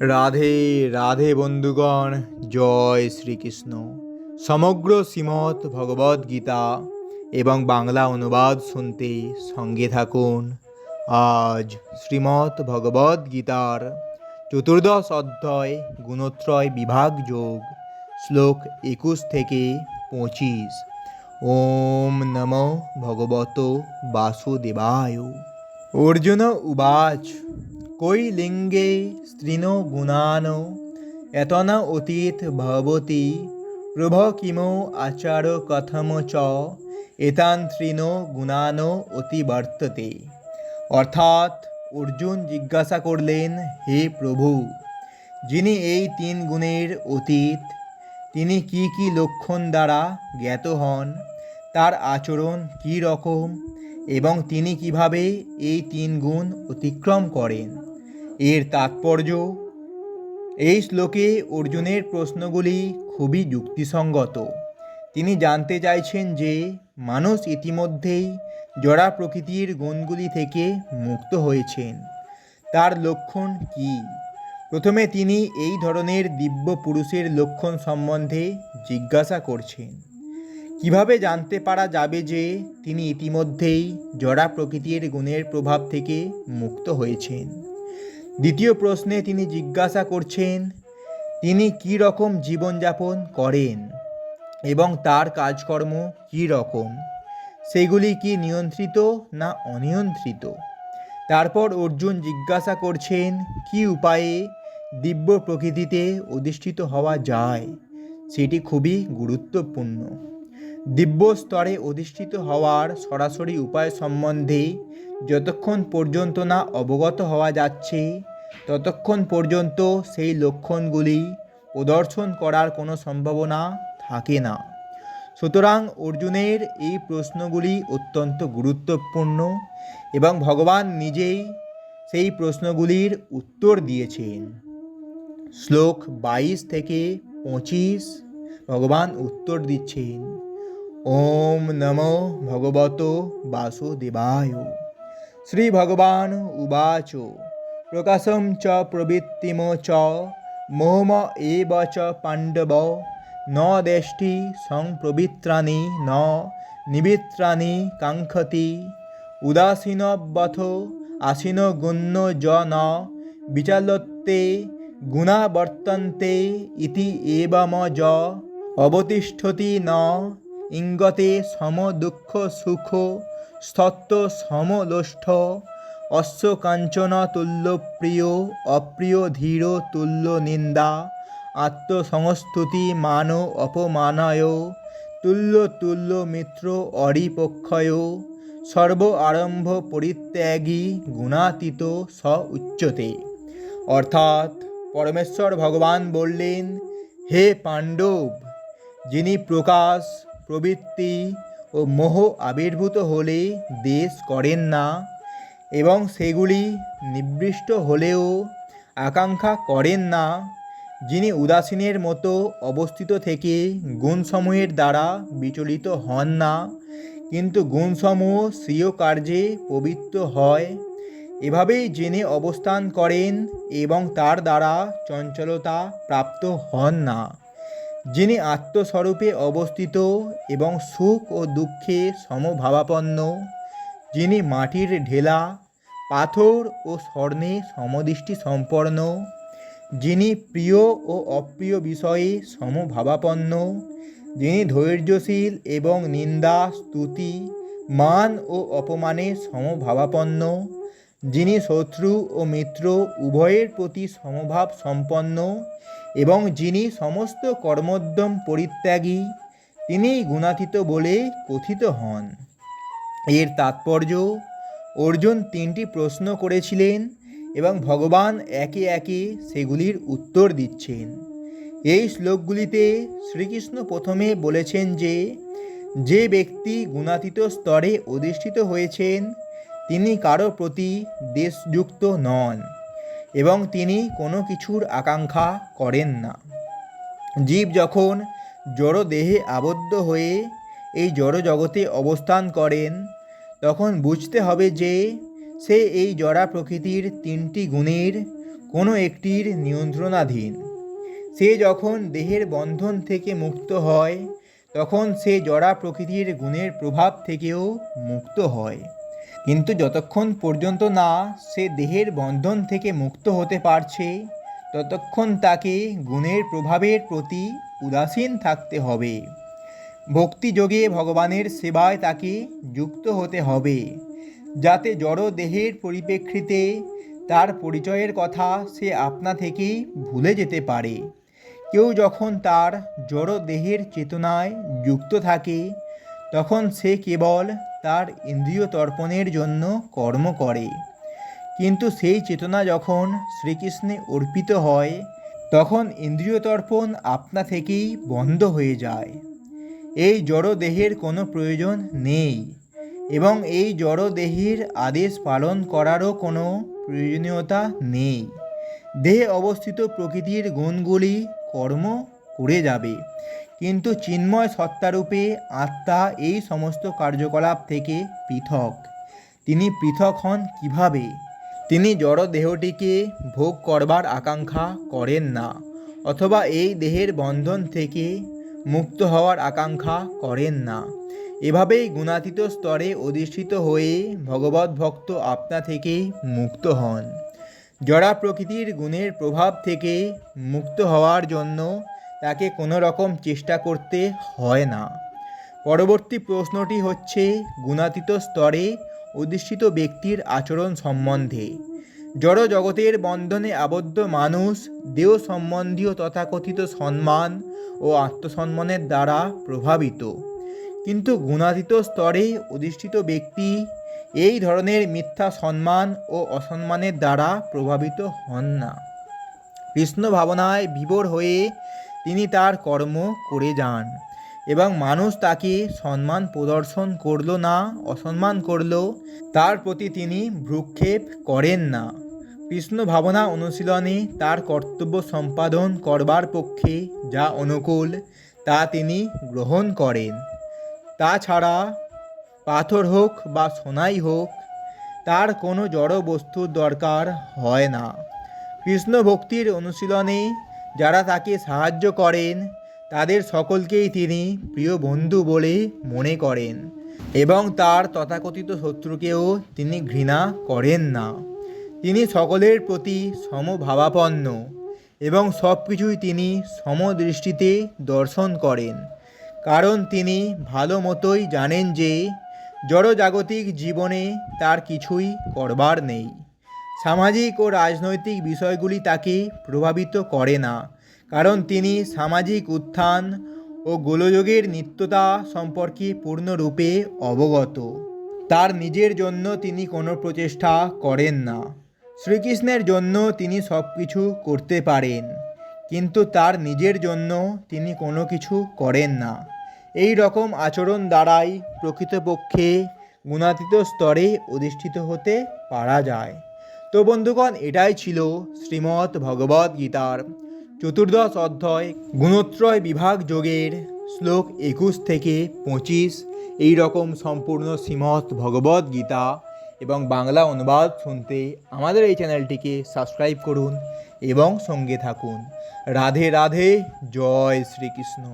রাধে রাধে বন্ধুগণ, জয় শ্রীকৃষ্ণ। সমগ্র শ্রীমৎ ভগবদ গীতা এবং বাংলা অনুবাদ শুনতে সঙ্গে থাকুন। আজ শ্রীমৎ ভগবদ গীতার চতুর্দশ অধ্যায় গুণত্রয় বিভাগ যোগ, শ্লোক একুশ থেকে পঁচিশ। ওম নম ভগবত বাসুদেবায়। অর্জুন উবাচ। কই লিঙ্গে স্ত্রীন গুণান এতন অতীত ভবতি প্রভ কিমো আচার কথম চ এতান তৃণ গুণান অতিবর্ততে অর্থাৎ অর্জুন জিজ্ঞাসা করলেন হে প্রভু যিনি এই তিন গুণের অতীত তিনি কি কি লক্ষণ দ্বারা জ্ঞাত হন তার আচরণ কী রকম এবং তিনি কীভাবে এই তিন গুণ অতিক্রম করেন এর তাৎপর্য? এই শ্লোকে অর্জুনের প্রশ্নগুলি খুবই যুক্তিসঙ্গত। তিনি জানতে চাইছেন যে, মানুষ ইতিমধ্যেই জড়া প্রকৃতির গুণগুলি থেকে মুক্ত হয়েছেন। তার লক্ষণ কি? প্রথমে তিনি এই ধরনের দিব্য পুরুষের লক্ষণ সম্বন্ধে জিজ্ঞাসা করছেন। কীভাবে জানতে পারা যাবে যে, তিনি ইতিমধ্যেই জড়া প্রকৃতির গুণের প্রভাব থেকে মুক্ত হয়েছেন? দ্বিতীয় প্রশ্নে তিনি জিজ্ঞাসা করছেন, তিনি কী রকম জীবনযাপন করেন এবং তার কাজকর্ম কী রকম? সেগুলি কি নিয়ন্ত্রিত না অনিয়ন্ত্রিত? তারপর অর্জুন জিজ্ঞাসা করছেন, কি উপায়ে দিব্য প্রকৃতিতে অধিষ্ঠিত হওয়া যায়? সেটি খুবই গুরুত্বপূর্ণ। দিব্য স্তরে অধিষ্ঠিত হওয়ার সরাসরি উপায় সম্বন্ধে যতক্ষণ পর্যন্ত না অবগত হওয়া যাচ্ছে, ততক্ষণ পর্যন্ত সেই লক্ষণগুলি প্রদর্শন করার কোনো সম্ভাবনা থাকে না। সুতরাং অর্জুনের এই প্রশ্নগুলি অত্যন্ত গুরুত্বপূর্ণ এবং ভগবান নিজেই সেই প্রশ্নগুলির উত্তর দিয়েছেন। শ্লোক বাইশ থেকে পঁচিশ ভগবান উত্তর দিচ্ছেন। ওম নমো ভগবত বাসুদেবায়। শ্রী ভগবান উবাচ, প্রকাশম চ প্রবৃত্তিম চ মোহম এব চ পাণ্ডব, ন দেষ্টি সংপ্রবৃত্রাণি, ন নিবিত্রাণি কাঙ্ক্ষতি উদাসীনবথ আসীন গুণ্য য ন, বিচালত্তে গুণা বর্তন্তে ইতি এবম য অবতিষ্ঠতি ন ইঙ্গতে সম দুঃখ সুখ, স্তত্ব সমলোষ্ঠ অশ্ব কাঞ্চন তুল্য প্রিয়, অপ্রিয় ধীর তুল্য নিন্দা আত্মসংস্তুতি মান অপমানায়, তুল্য তুল্য মিত্র অরিপক্ষয়, সর্ব আরম্ভ পরিত্যাগী গুণাতীত স উচ্চতে। অর্থাৎ পরমেশ্বর ভগবান বললেন, হে পাণ্ডব, যিনি প্রকাশ প্রবৃত্তি ও মোহ আবির্ভূত হলে দেশ করেন না এবং সেগুলি নিবৃষ্ট হলেও আকাঙ্ক্ষা করেন না, যিনি উদাসীনের মতো অবস্থিত থেকে গুণসমূহের দ্বারা বিচলিত হন না, কিন্তু গুণসমূহ স্বীয় কার্যে পবিত্র হয়, এভাবেই জেনে অবস্থান করেন এবং তার দ্বারা চঞ্চলতা প্রাপ্ত হন না। যিনি আত্মস্বরূপে অবস্থিত এবং সুখ ও দুঃখে সমভাবাপন্ন, যিনি মাটির ঢেলা, পাথর ও স্বর্ণে সমদৃষ্টি সম্পন্ন, যিনি প্রিয় ও অপ্রিয় বিষয়ে সমভাবাপন্ন, যিনি ধৈর্যশীল এবং নিন্দা, স্তুতি, মান ও অপমানে সমভাবাপন্ন, যিনি শত্রু ও মিত্র উভয়ের প্রতি সমভাব সম্পন্ন এবং যিনি সমস্ত কর্মোদ্যম পরিত্যাগী, তিনি গুণাতীত বলে কথিত হন। এর তাৎপর্য, অর্জুন তিনটি প্রশ্ন করেছিলেন এবং ভগবান একে একে সেগুলির উত্তর দিচ্ছেন। এই শ্লোকগুলিতে শ্রীকৃষ্ণ প্রথমে বলেছেন যে যে ব্যক্তি গুণাতীত স্তরে অধিষ্ঠিত হয়েছেন, তিনি কারও প্রতি দেশযুক্ত নন। এবং তিনি কোনো কিছুর আকাঙ্ক্ষা করেন না। জীব যখন জড় দেহে আবদ্ধ হয়ে এই জড় জগতে অবস্থান করেন, তখন বুঝতে হবে যে সে এই জড়া প্রকৃতির তিনটি গুণের কোনো একটির নিয়ন্ত্রণাধীন। সে যখন দেহের বন্ধন থেকে মুক্ত হয়, তখন সে জড়া প্রকৃতির গুণের প্রভাব থেকেও মুক্ত হয়। কিন্তু যতক্ষণ পর্যন্ত না সে দেহের বন্ধন থেকে মুক্ত হতে পারছে, ততক্ষণ তাকে গুণের প্রভাবের প্রতি উদাসীন থাকতে হবে। ভক্তিযোগে ভগবানের সেবায় তাকে যুক্ত হতে হবে, যাতে জড় দেহের পরিপ্রেক্ষিতে তার পরিচয়ের কথা সে আপনা থেকেই ভুলে যেতে পারে। কেউ যখন তার জড় দেহের চেতনায় যুক্ত থাকে, তখন সে কেবল তার ইন্দ্রিয় তর্পণের জন্য কর্ম করে। কিন্তু সেই চেতনা যখন শ্রীকৃষ্ণে অর্পিত হয়, তখন ইন্দ্রিয় তর্পণ আপনা থেকেই বন্ধ হয়ে যায়। এই জড় দেহের কোনো প্রয়োজন নেই এবং এই জড় দেহের আদেশ পালন করারও কোনো প্রয়োজনীয়তা নেই। দেহে অবস্থিত প্রকৃতির গুণগুলি কর্ম করে যাবে। কিন্তু চিন্ময় সত্তারূপে আত্মা এই সমস্ত কার্যকলাপ থেকে পৃথক। তিনি পৃথক হন কীভাবে? তিনি জড় দেহটিকে ভোগ করবার আকাঙ্ক্ষা করেন না, অথবা এই দেহের বন্ধন থেকে মুক্ত হওয়ার আকাঙ্ক্ষা করেন না। এভাবেই গুণাতীত স্তরে অধিষ্ঠিত হয়ে ভগবত ভক্ত আপনা থেকে মুক্ত হন। জড়া প্রকৃতির গুণের প্রভাব থেকে মুক্ত হওয়ার জন্য তাকে কোনো রকম চেষ্টা করতে হয় না। পরবর্তী প্রশ্নটি হচ্ছে, গুণাতীত স্তরে অধিষ্ঠিত ব্যক্তির আচরণ সম্বন্ধে। জড় জগতের বন্ধনে আবদ্ধ মানুষ দেহ সম্বন্ধীয় তথাকথিত সম্মান ও আত্মসম্মানের দ্বারা প্রভাবিত। কিন্তু গুণাতীত স্তরে অধিষ্ঠিত ব্যক্তি এই ধরনের মিথ্যা সম্মান ও অসম্মানের দ্বারা প্রভাবিত হন না। কৃষ্ণ ভাবনায় বিভোর হয়ে তিনি তার কর্ম করে যান এবং মানুষ তাকে সম্মান প্রদর্শন করল না, অসম্মান করল। তার প্রতি তিনি ভ্রুক্ষেপ করেন না। কৃষ্ণ ভাবনা অনুশীলনে তার কর্তব্য সম্পাদন করবার পক্ষে যা অনুকূল, তা তিনি গ্রহণ করেন। তাছাড়া পাথর হোক বা সোনাই হোক, তার কোনো জড় বস্তুর দরকার হয় না। কৃষ্ণ ভক্তির অনুশীলনে যারা তাকে সাহায্য করেন, তাদের সকলকেই তিনি প্রিয় বন্ধু বলে মনে করেন এবং তার তথাকথিত শত্রুকেও তিনি ঘৃণা করেন না। তিনি সকলের প্রতি সমভাবাপন্ন এবং সব কিছুই তিনি সমদৃষ্টিতে দর্শন করেন। কারণ তিনি ভালো মতোই জানেন যে জড়জাগতিক জীবনে তার কিছুই করবার নেই। সামাজিক ও রাজনৈতিক বিষয়গুলি তাকে প্রভাবিত করে না, কারণ তিনি সামাজিক উত্থান ও গোলযোগের নিত্যতা সম্পর্কে পূর্ণরূপে অবগত। তার নিজের জন্য তিনি কোনো প্রচেষ্টা করেন না। শ্রীকৃষ্ণের জন্য তিনি সব কিছু করতে পারেন, কিন্তু তার নিজের জন্য তিনি কোনো কিছু করেন না। এই রকম আচরণ দ্বারাই প্রকৃতপক্ষে গুণাতীত স্তরে অধিষ্ঠিত হতে পারা যায়। তো বন্ধুগণ, এটাই ছিল শ্রীমৎ ভগবদ গীতার চতুর্দশ অধ্যায়, গুণত্রয় বিভাগ যোগের শ্লোক একুশ থেকে পঁচিশ। এই রকম সম্পূর্ণ শ্রীমৎ ভগবদ গীতা এবং বাংলা অনুবাদ শুনতে আমাদের এই চ্যানেলটিকে সাবস্ক্রাইব করুন এবং সঙ্গে থাকুন। রাধে রাধে, জয় শ্রীকৃষ্ণ।